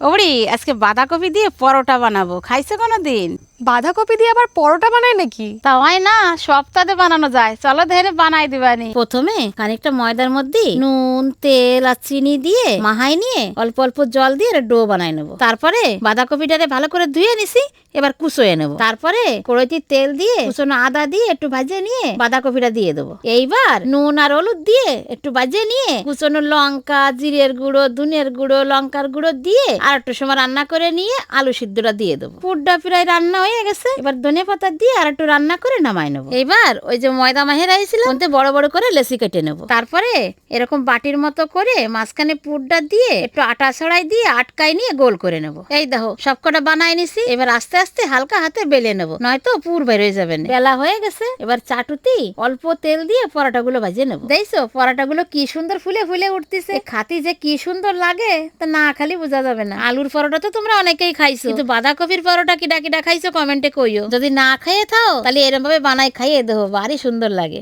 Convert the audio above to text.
ওবড়ি আজকে বাঁধাকপি দিয়ে পরোটা বানাবো। খাইছে কোনো দিন বাঁধাকপি দিয়ে আবার পরোটা বানায় নাকি? তা হয় না সপ্তাহে বানানো যায়। চলো ধরে বানাই দিবানি। প্রথমে খানিকটা ময়দার মধ্যে নুন তেল আর চিনি দিয়ে মাহাই নিয়ে অল্প অল্প জল দিয়ে একটা ডো বানাই নেব। তারপরে বাঁধাকপিটারে ভালো করে ধুয়ে নিছি এবার কুচোয়ে নেব। তারপরে কড়াইতে তেল দিয়ে কুচোনো আদা দিয়ে একটু ভাজিয়ে নিয়ে বাঁধাকপিটা দিয়ে দেবো। এইবার নুন আর হলুদ দিয়ে একটু ভাজিয়ে নিয়ে কুচোনো লঙ্কা জিরের গুঁড়ো ধুনের গুঁড়ো লঙ্কার গুঁড়ো দিয়ে আর একটু সময় রান্না করে নিয়ে আলু সিদ্ধটা দিয়ে দেবো। পুরটা প্রায় রান্না হয়ে গেছে। এবার ধনে পাতা দিয়ে আর একটু রান্না করে নামাই নেব। এবার ওই যে ময়দা মাহের আইছিল মধ্যে বড় বড় করে লেসি কেটে নেব। তারপরে এরকম বাটির মতো করে মাঝখানে পুরটা দিয়ে একটু আটা ছড়াই দিয়ে আটকাই নিয়ে গোল করে নেব। এই দেখো সবকটা বানাই নিছি। এবার আস্তে আস্তে হালকা হাতে বেলে নেব। নয়তো পুর বের হয়ে যাবে না। বেলা হয়ে গেছে। এবার চাটুতি অল্প তেল দিয়ে পরোটা গুলো ভাজিয়ে নেব। দেখছ পরোটা গুলো কি সুন্দর ফুলে ফুলে উঠতেছে। খাতি যে কি সুন্দর লাগে তা না খালি বোঝা যাবে না। আলুর পরোটা তো তোমরা অনেকেই খাইছো। কিন্তু বাঁধাকপির পরোটা কিডা কিডা খাইছো কমেন্টে কইও। যদি না খাইয়ে থাও, তাহলে এরকম ভাবে বানাই খাইয়ে দেবো ভারী সুন্দর লাগে।